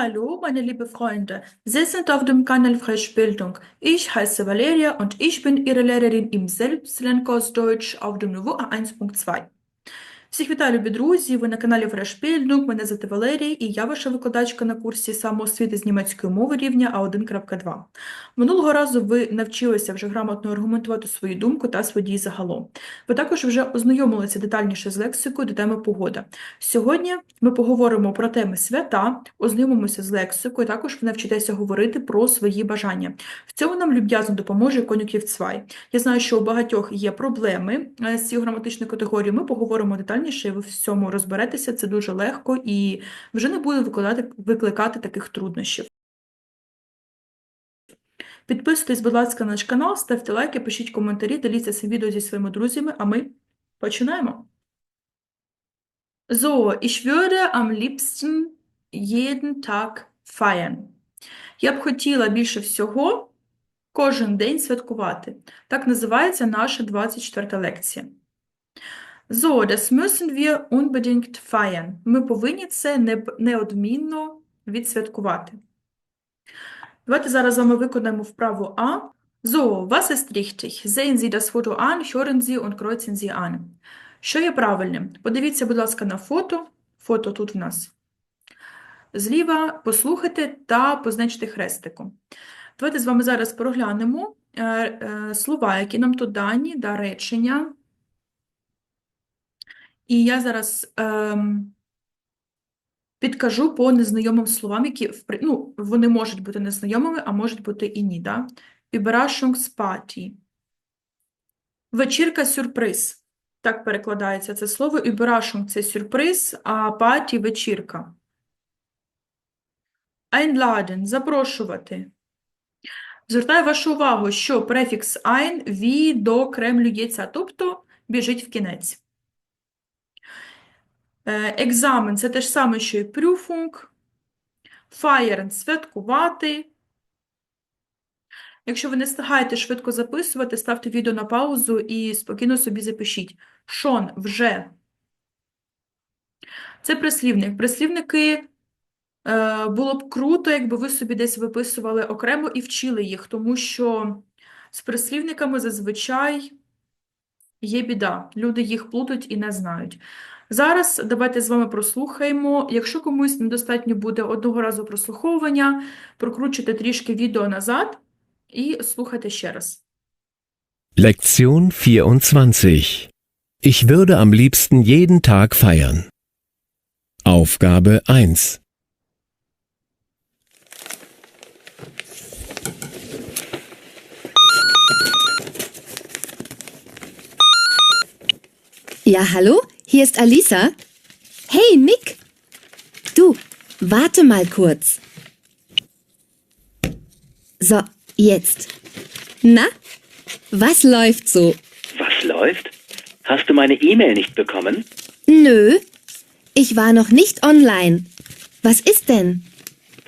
Hallo, meine liebe Freunde. Sie sind auf dem Kanal Frischbildung. Ich heiße Valeria und ich bin Ihre Lehrerin im Selbstlernkurs Deutsch auf dem Niveau A1.2. Всіх вітаю, любі друзі! Ви на каналі Фрешбільдинг. Мене звати Валерія, і я ваша викладачка на курсі самоосвіти з німецької мови рівня А1.2. Минулого разу ви навчилися вже грамотно аргументувати свою думку та свої дії загалом. Ви також вже ознайомилися детальніше з лексикою до теми погода. Сьогодні ми поговоримо про теми свята, ознайомимося з лексикою, також ви навчитеся говорити про свої бажання. В цьому нам люб'язно допоможе конюків Цвай. Я знаю, що у багатьох є проблеми е, з цією граматичною категорією. Ми поговоримо детальніше, і ви в цьому розберетеся. Це дуже легко і вже не буде викладати, викликати таких труднощів. Підписуйтесь, будь ласка, на наш канал, ставте лайки, пишіть коментарі, діліться цим відео зі своїми друзями, а ми починаємо. So, ich würde am liebsten jeden Tag feiern. Я б хотіла більше всього кожен день святкувати. Так називається наша 24 лекція. So, das müssen wir unbedingt feiern. Ми повинні це неодмінно відсвяткувати. Давайте зараз з вами виконаємо вправу А. So, was ist richtig? Sehen Sie das Foto an, hören Sie und kreuzen Sie an. Що є правильним? Подивіться, будь ласка, на фото. Фото тут в нас. Зліва послухайте та позначте хрестиком. Давайте з вами зараз проглянемо е, е, слова, які нам тут дані, да, речення. І я зараз ем, підкажу по незнайомим словам, які ну, вони можуть бути незнайомими, а можуть бути і ні. Да? Überraschungsparty. Вечірка сюрприз. Так перекладається це слово. Überraschung – це сюрприз, а парті – вечірка. Einladen – запрошувати. Звертаю вашу увагу, що префікс ein відокремлюється, тобто біжить в кінець. Е, Екзамен – це те ж саме, що і Prüfung. Feiern – святкувати. Якщо ви не встигаєте швидко записувати, ставте відео на паузу і спокійно собі запишіть. Schon – вже. Це прислівник. Прислівники е, було б круто, якби ви собі десь виписували окремо і вчили їх, тому що з прислівниками зазвичай є біда. Люди їх плутають і не знають. Зараз давайте з вами прослухаємо. Якщо комусь недостатньо буде одного разу прослуховування, прокручуйте трішки відео назад і слухайте ще раз. Lektion 24. Ich würde am liebsten jeden Tag feiern. Aufgabe 1. Ja, hallo, hier ist Alisa. Hey, Nick. Du, warte mal kurz. So, jetzt. Na, was läuft so? Was läuft? Hast du meine E-Mail nicht bekommen? Nö, ich war noch nicht online. Was ist denn?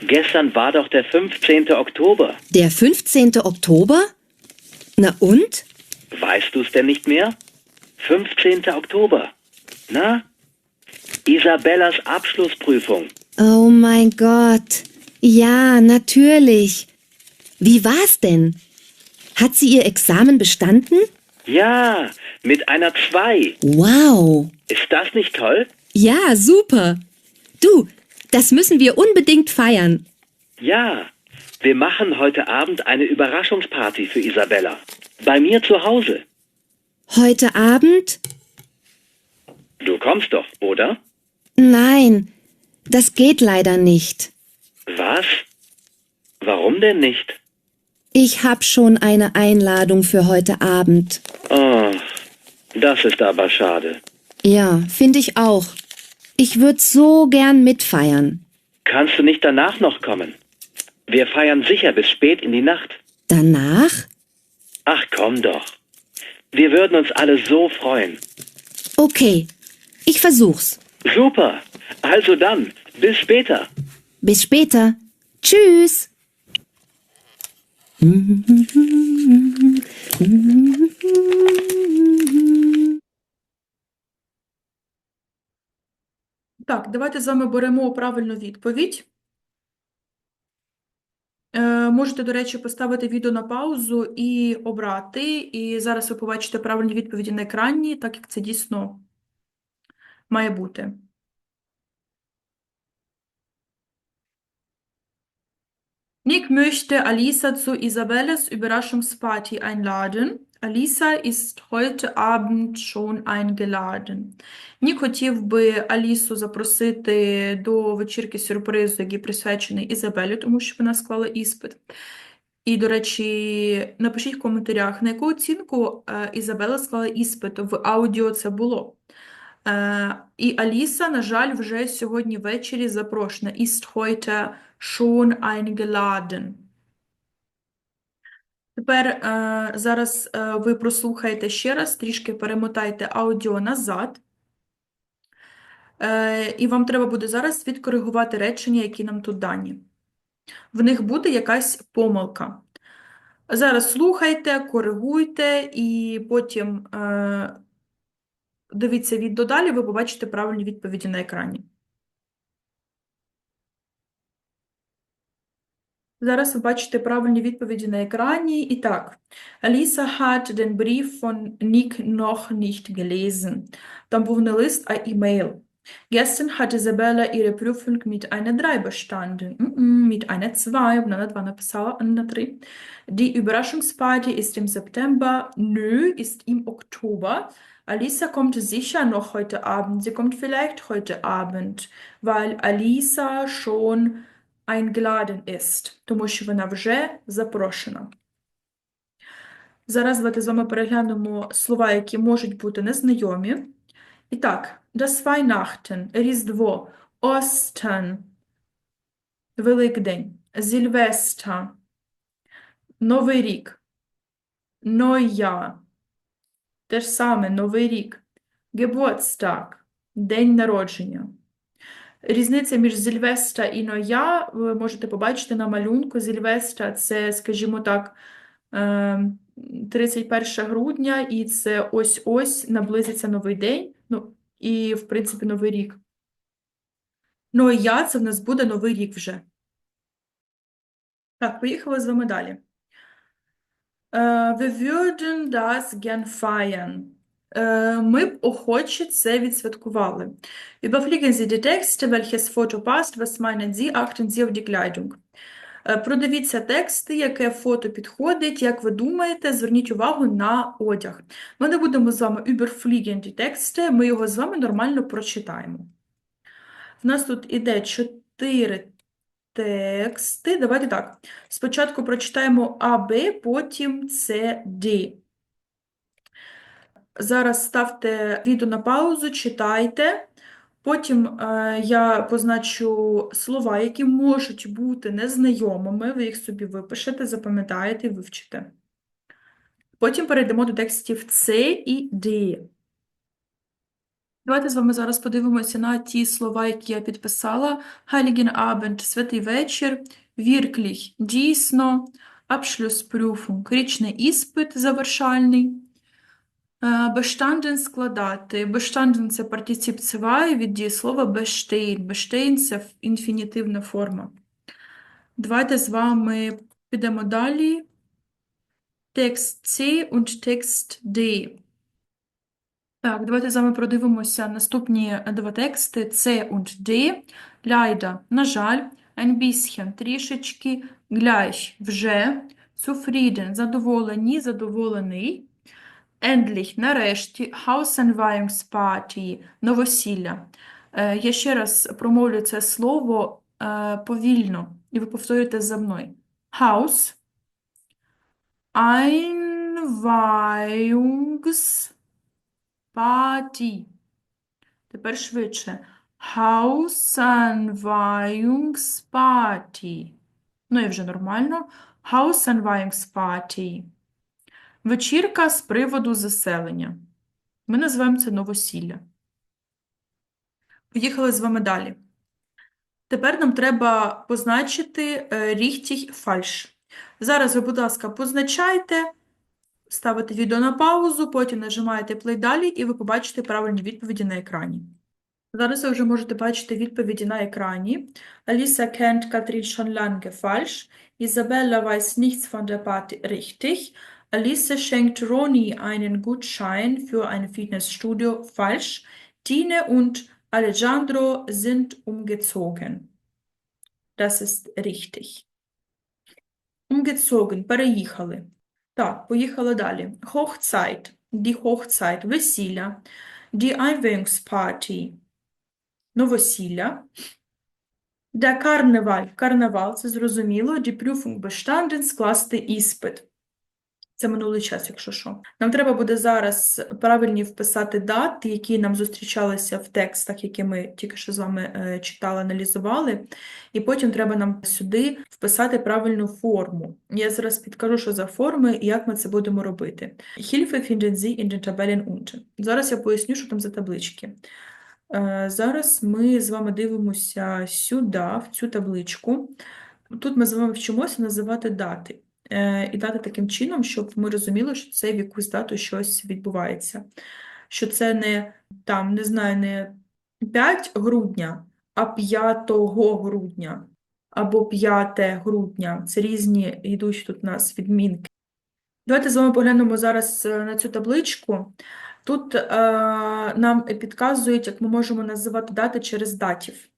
Gestern war doch der 15. Oktober. Der 15. Oktober? Na und? Weißt du es denn nicht mehr? 15. Oktober. Na? Isabellas Abschlussprüfung. Oh mein Gott. Ja, natürlich. Wie war's denn? Hat sie ihr Examen bestanden? Ja, mit einer 2. Wow. Ist das nicht toll? Ja, super. Du, das müssen wir unbedingt feiern. Ja. Wir machen heute Abend eine Überraschungsparty für Isabella. Bei mir zu Hause. Heute Abend? Du kommst doch, oder? Nein, das geht leider nicht. Was? Warum denn nicht? Ich hab schon eine Einladung für heute Abend. Oh, das ist aber schade. Ja, finde ich auch. Ich würde so gern mitfeiern. Kannst du nicht danach noch kommen? Wir feiern sicher bis spät in die Nacht. Danach? Ach komm doch. Wir würden uns alle so freuen. Okay, ich versuch's. Super. Also dann, bis später. Bis später. Tschüss. Так, давайте з вами беремо правильну відповідь. Можете, до речі, поставити відео на паузу і обрати. І зараз ви побачите правильні відповіді на екрані, так як це дійсно має бути. Nick möchte Alisa zu Isabelles Überraschungsparty einladen. Alisa ist heute Abend schon eingeladen. Нік хотів би Алісу запросити до вечірки сюрпризу, який присвячений Ізабелі, тому що вона склала іспит. І, до речі, напишіть в коментарях, на яку оцінку е, Ізабела склала іспит. В аудіо це було. Е, і Аліса, на жаль, вже сьогодні ввечері запрошена. Ist heute schon eingeladen. Тепер е, зараз е, ви прослухаєте ще раз, трішки перемотайте аудіо назад. І вам треба буде зараз відкоригувати речення, які нам тут дані. В них буде якась помилка. Зараз слухайте, коригуйте, і потім дивіться відео далі, ви побачите правильні відповіді на екрані. Зараз ви бачите правильні відповіді на екрані. І так, Alisa hat den Brief von Nick noch nicht gelesen. Там був не лист, а імейл. Gestern hat Isabella ihre Prüfung mit einer 3 bestanden. Mm-mm, mit einer 2. Вона на 2 написала, а не на 3. Die Überraschungsparty ist im September. Nö, ist im Oktober. Alisa kommt sicher noch heute Abend. Sie kommt vielleicht heute Abend, weil Alisa schon eingeladen ist, тому що вона вже запрошена. Зараз давайте з вами переглянемо слова, які можуть бути незнайомі. І так, das Weihnachten, Різдво, Ostern, Великдень, Сильвестра, Новий рік, Neujahr, те ж саме Новий рік, Geburtstag, День народження. Різниця між Зільвестра і Ноя ви можете побачити на малюнку. Зільвестра – це, скажімо так, е, 31 грудня, і це ось-ось наблизиться новий день, ну, і, в принципі, новий рік. Ноя – це в нас буде новий рік вже. Так, поїхали з вами далі. Е, Wir würden das gern feiern. Е, Ми б охоче це відсвяткували. Überfliegen Sie die Texte, welches Foto passt, was meinen Sie, achten Sie auf die Kleidung. Е, Продивіться тексти, яке фото підходить, як ви думаєте, зверніть увагу на одяг. Ми не будемо з вами überfliegen die тексти, ми його з вами нормально прочитаємо. В нас тут іде чотири тексти. Давайте так. Спочатку прочитаємо А, Б, потім С, Д. Зараз ставте відео на паузу, читайте. Потім е, я позначу слова, які можуть бути незнайомими. Ви їх собі випишете, запам'ятаєте і вивчите. Потім перейдемо до текстів С і Д. Давайте з вами зараз подивимося на ті слова, які я підписала. Heiligen Abend – святий вечір, wirklich – дійсно, Abschlussprüfung – річний іспит завершальний. Е, Bestanden – складати. Bestanden – це партицip zwei від дієслова bestehen. Bestehen – це інфінітивна форма. Давайте з вами підемо далі. Текст C und текст D. Так, давайте з вами продивимося наступні два тексти C und D. Leider – на жаль, ein bisschen – трішечки, gleich – вже, zufrieden – задоволені, задоволений. Endlich, нарешті, Hauseinweihungsparty, новосілля. Е, Я ще раз промовлю це слово е, повільно, і ви повторюєте за мною. Haus, Einweihungsparty. Тепер швидше. Hauseinweihungsparty. Ну і вже нормально. Hauseinweihungsparty. Вечірка з приводу заселення. Ми називаємо це новосілля. Поїхали з вами далі. Тепер нам треба позначити е, фальш. Зараз ви, будь ласка, позначайте, ставите відео на паузу, потім нажимаєте play далі, і ви побачите правильні відповіді на екрані. Зараз ви вже можете бачити відповіді на екрані. Alisa kennt Katrin schon lange falsch. Isabella weiß nichts von der Party richtig. Alice schenkt Ronny einen Gutschein für ein Fitnessstudio falsch. Tine und Alejandro sind umgezogen. Das ist richtig. Umgezogen, переїхали. Так, поїхали далі. Hochzeit, die Hochzeit, весілля, die Einweihungsparty, новосілля, der Karneval, карнавал, це зрозуміло, die Prüfung bestanden, скласти іспит. Це минулий час, якщо що. Нам треба буде зараз правильні вписати дати, які нам зустрічалися в текстах, які ми тільки що з вами е, читали, аналізували. І потім треба нам сюди вписати правильну форму. Я зараз підкажу, що за форми і як ми це будемо робити. Hilfe finden Sie in. Зараз я поясню, що там за таблички. Е, Зараз ми з вами дивимося сюди, в цю табличку. Тут ми з вами вчимося називати дати. Е, І дати таким чином, щоб ми розуміли, що це в якусь дату щось відбувається. Що це не там, не знаю, не 5 грудня, а 5 грудня або 5 грудня. Це різні йдуть тут у нас відмінки. Давайте з вами поглянемо зараз е, на цю табличку. Тут е, нам підказують, як ми можемо називати дати через датів.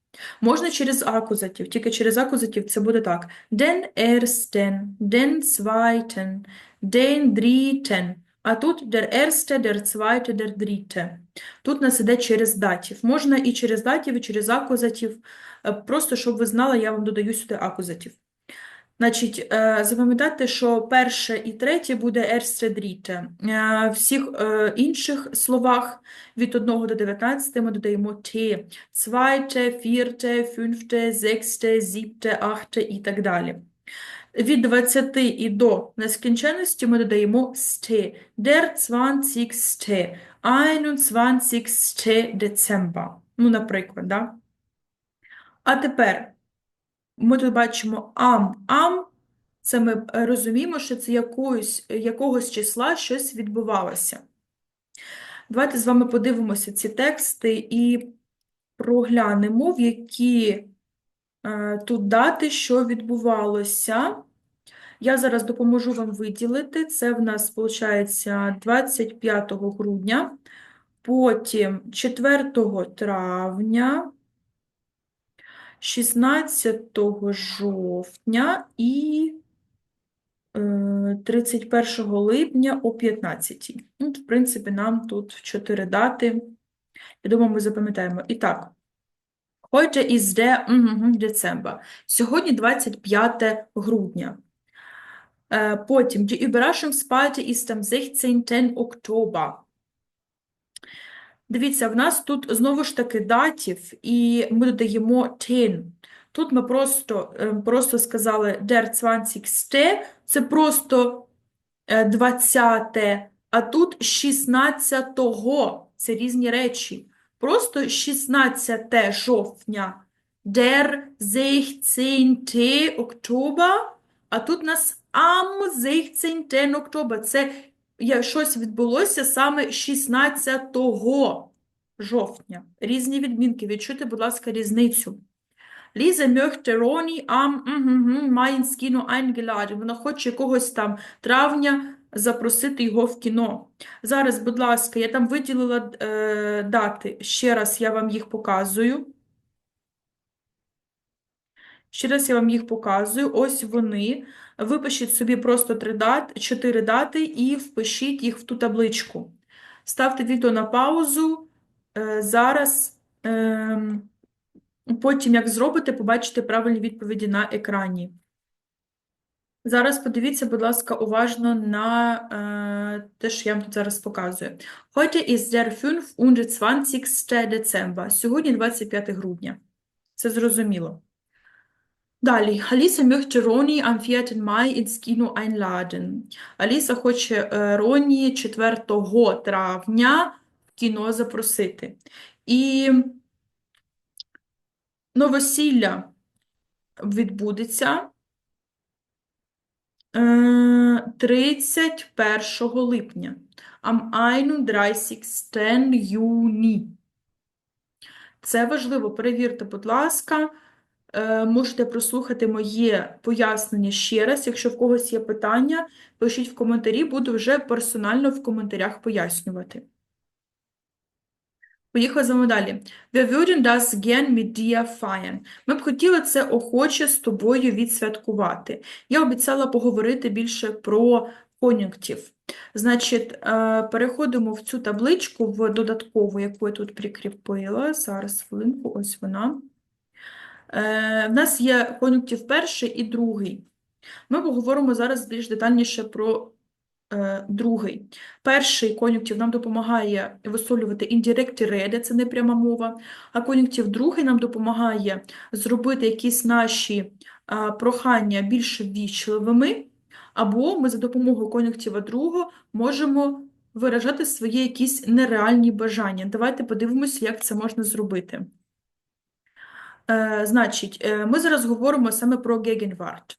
Можна через акузатив, тільки через акузатив це буде так. Den ersten, den zweiten, den dritten. А тут der erste, der zweite, der dritte. Тут нас іде через датів. Можна і через датів, і через акузатив. Е, Просто, щоб ви знали, я вам додаю сюди акузатив. Значить, е, запам'ятайте, що перше і третє буде dritte. Е, В всіх е, інших словах від 1 до 19 ми додаємо «t». Zweite, vierte, fünfte, sechste, siebte, achte і так далі. Від 20 і до нескінченності ми додаємо «st». Der 20. 21. Децембр. Ну, наприклад, да? А тепер ми тут бачимо ам. Ам це ми е, розуміємо, що це якоюсь, якогось числа щось відбувалося. Давайте з вами подивимося ці тексти і проглянемо, в які е, тут дати, що відбувалося. Я зараз допоможу вам виділити. Це в нас, виходить, 25 грудня, потім 4 травня, 16 жовтня і е, 31 липня о 15. Ну, в принципі, нам тут 4 дати. Я думаю, ми запам'ятаємо. І так, heute mhm, Dezember. Сьогодні 25 грудня. Е, Потім, die Überraschungsparty ist am 16. Oktober. Дивіться, в нас тут знову ж таки датів, і ми додаємо ten. Тут ми просто, е, просто сказали der 20. Це просто е, 20, а тут 16-го. Це різні речі. Просто 16 жовтня. Der 16. Oktober, а тут у нас am 16. Oktober. Це я- щось відбулося саме 16 жовтня. Різні відмінки. Відчуйте, будь ласка, різницю. Ліза möchte am mhm, Mai ins eingeladen. Вона хоче якогось там травня запросити його в кіно. Зараз, будь ласка, я там виділила е, дати. Ще раз я вам їх показую. Ще раз я вам їх показую. Ось вони. Випишіть собі просто три дат, чотири дати і впишіть їх в ту табличку. Ставте відео на паузу. Е, Зараз, ем, потім, як зробите, побачите правильні відповіді на екрані. Зараз подивіться, будь ласка, уважно на е, те, що я вам тут зараз показую. Heute ist der 25. Dezember. Сьогодні 25 грудня. Це зрозуміло. Далі. Аліса möchte Ronny am 4. Mai ins Kino einladen. Аліса хоче е, Ронні 4 травня в кіно запросити. І новосілля відбудеться е, 31 липня. Am 31. Juni. це важливо. Перевірте, будь ласка. Е, Можете прослухати моє пояснення ще раз. Якщо в когось є питання, пишіть в коментарі, буду вже персонально в коментарях пояснювати. Поїхали з вами далі. Wir würden das gern mit dir feiern. Ми б хотіли це охоче з тобою відсвяткувати. Я обіцяла поговорити більше про кон'юнктив. Значить, е, переходимо в цю табличку, в додаткову, яку я тут прикріпила. Зараз, хвилинку, ось вона. Е, В нас є кон'юнктив перший і другий. Ми поговоримо зараз більш детальніше про е, другий. Перший кон'юнктив нам допомагає висловлювати індиректі реди, це не пряма мова, а кон'юнктив другий нам допомагає зробити якісь наші прохання більш ввічливими, або ми за допомогою кон'юнктива другого можемо виражати свої якісь нереальні бажання. Давайте подивимося, як це можна зробити. Е, значить, е, ми зараз говоримо саме про Gegenwart.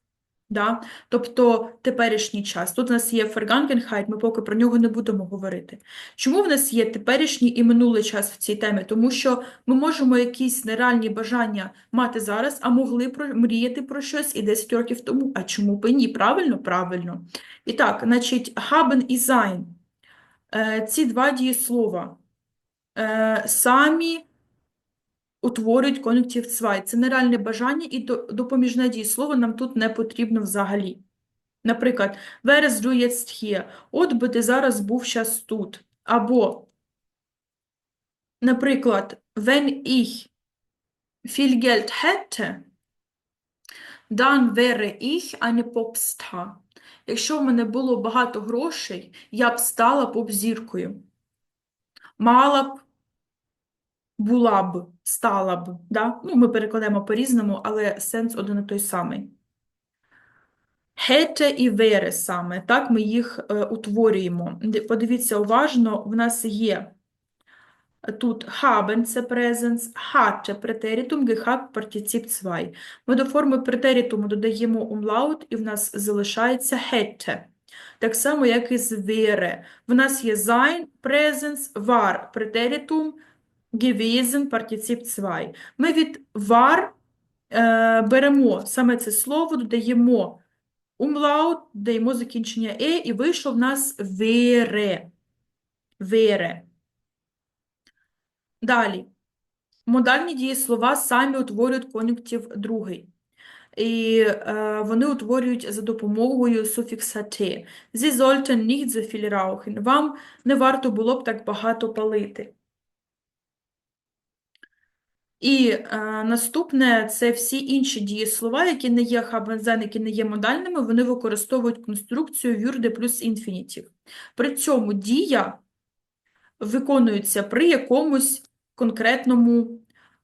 Да? Тобто теперішній час. Тут у нас є Vergangenheit, ми поки про нього не будемо говорити. Чому в нас є теперішній і минулий час в цій темі? Тому що ми можемо якісь нереальні бажання мати зараз, а могли про, мріяти про щось і 10 років тому. А чому б ні? Правильно? Правильно. І так, значить, haben і sein. Е, Ці два дієслова самі утворюють кон'юнктив zwei. Це нереальне бажання, і до- допоміжне дієслово нам тут не потрібно взагалі. Наприклад, wärst du jetzt? От би ти зараз був щас тут. Або, наприклад, wenn ich viel Geld hätte, dann wäre ich eine Popstar. Якщо в мене було багато грошей, я б стала поп-зіркою. Мала б була б, стала б. Да? Ну, ми перекладаємо по-різному, але сенс один і той самий. Хете і вере саме, так ми їх е, утворюємо. Подивіться уважно, в нас є тут haben – це presens, hatte – претерітум, gehabt – партицip zwei. Ми до форми претерітуму додаємо умлаут, і в нас залишається hätte. Так само, як і з wäre. В нас є sein, presens, war – претерітум, gewesen, партицip zwei. Ми від war е, беремо саме це слово, додаємо умлаут, додаємо закінчення е, і вийшло в нас wäre. Wäre. Далі. Модальні дієслова самі утворюють кон'юнктив другий. І е, вони утворюють за допомогою суфікса «te». Sie sollten nicht so viel rauchen. Вам не варто було б так багато палити. І е, наступне це всі інші дієслова, які не є хабензен, які не є модальними, вони використовують конструкцію вюрде плюс інфінітів. При цьому дія виконується при якомусь конкретному,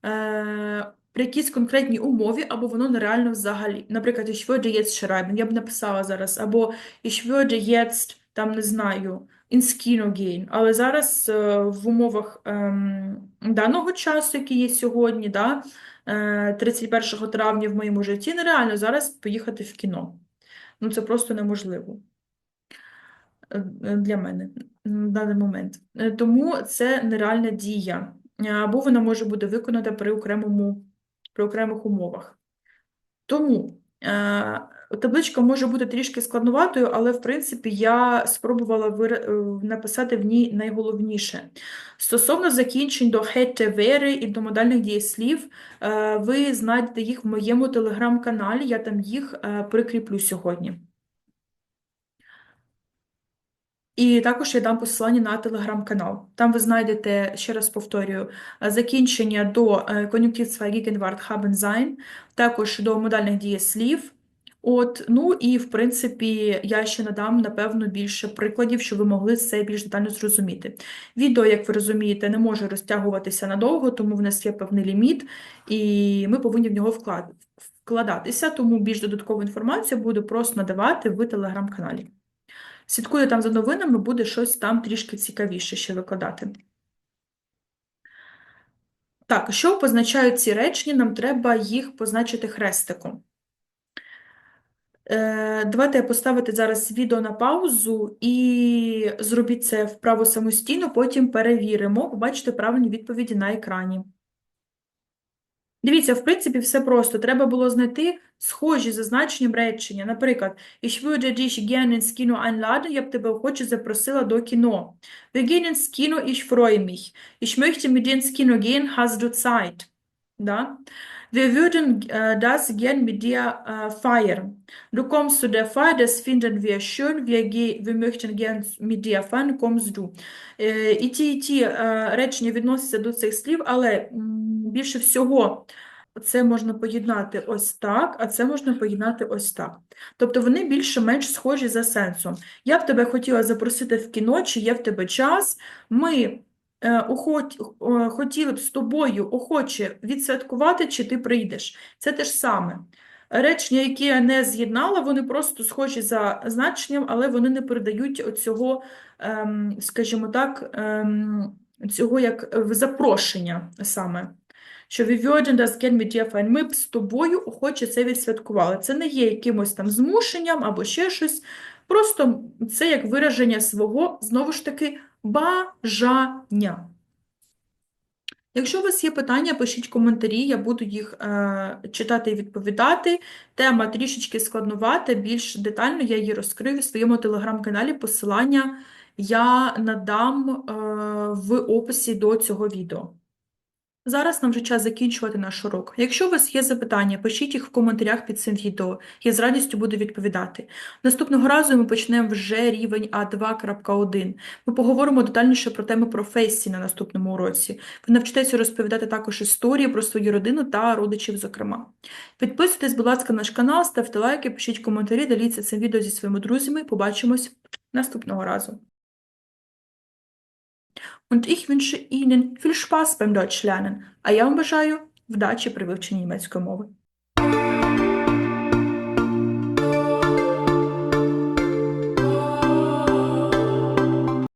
е, при якійсь конкретній умові, або воно нереально взагалі. Наприклад, ich würde jetzt schreiben, я б написала зараз, або ich würde jetzt, там, не знаю, ins Kino gehen. Але зараз е, в умовах ем, даного часу, який є сьогодні, да, е, 31 травня в моєму житті, нереально зараз поїхати в кіно. Ну, це просто неможливо е, для мене на даний момент. Е, Тому це нереальна дія, Е, або вона може бути виконана при окремому, при окремих умовах. Тому е, табличка може бути трішки складноватою, але, в принципі, я спробувала вир- е, написати в ній найголовніше. Стосовно закінчень до «wäre» і до модальних дієслів, е, ви знайдете їх в моєму телеграм-каналі, я там їх е, прикріплю сьогодні. І також я дам посилання на телеграм-канал. Там ви знайдете, ще раз повторюю, закінчення до кон'юнктив zwei Gegenwart haben sein, також до модальних дієслів. От, ну і в принципі я ще надам, напевно, більше прикладів, щоб ви могли це більш детально зрозуміти. Відео, як ви розумієте, не може розтягуватися надовго, тому в нас є певний ліміт, і ми повинні в нього вклад- вкладатися, тому більш додаткову інформацію буду просто надавати в телеграм-каналі. Слідкуйте там за новинами, буде щось там трішки цікавіше ще викладати. Так, що позначають ці речення? Нам треба їх позначити хрестиком. Е, давайте я поставити зараз відео на паузу і зробіть це вправо самостійно, потім перевіримо. Побачите правильні відповіді на екрані. Дивіться, в принципі, все просто. Треба було знайти схожі за значенням речення. Наприклад, Ich würde dich gerne ins Kino einladen. Я б тебе охоче запросила до кіно. Wir gehen ins Kino, ich freue mich. Ich möchte mit dir ins Kino gehen, hast du Zeit? Да? Wir würden äh, das gern mit dir äh, feiern. Du kommst zu der Feier, das finden wir schön. Wir, ge wir möchten gern mit dir feiern, kommst du. Е, І ті, і ті е, речення відносяться до цих слів, але м, більше всього це можна поєднати ось так, а це можна поєднати ось так. Тобто вони більше-менш схожі за сенсом. Я б тебе хотіла запросити в кіно, чи є в тебе час. Ми хотіли б з тобою охоче відсвяткувати, чи ти прийдеш. Це те ж саме. Речення, які я не з'єднала, вони просто схожі за значенням, але вони не передають оцього, ем, скажімо так, ем, цього як е, запрошення саме. Що. Ми б з тобою охоче це відсвяткували. Це не є якимось там змушенням або ще щось. Просто це як вираження свого, знову ж таки, бажання. Якщо у вас є питання, пишіть коментарі, я буду їх е, читати і відповідати. Тема трішечки складнувата, більш детально я її розкрию в своєму телеграм-каналі. Посилання я надам е, в описі до цього відео. Зараз нам вже час закінчувати наш урок. Якщо у вас є запитання, пишіть їх в коментарях під цим відео. Я з радістю буду відповідати. Наступного разу ми почнемо вже рівень А2.1. Ми поговоримо детальніше про теми професії на наступному уроці. Ви навчитеся розповідати також історії про свою родину та родичів, зокрема. Підписуйтесь, будь ласка, на наш канал, ставте лайки, пишіть коментарі, діліться цим відео зі своїми друзями. Побачимось наступного разу. Und ich wünsche Ihnen viel Spaß beim Deutschlernen. А я вам бажаю вдачі при вивченні німецької мови.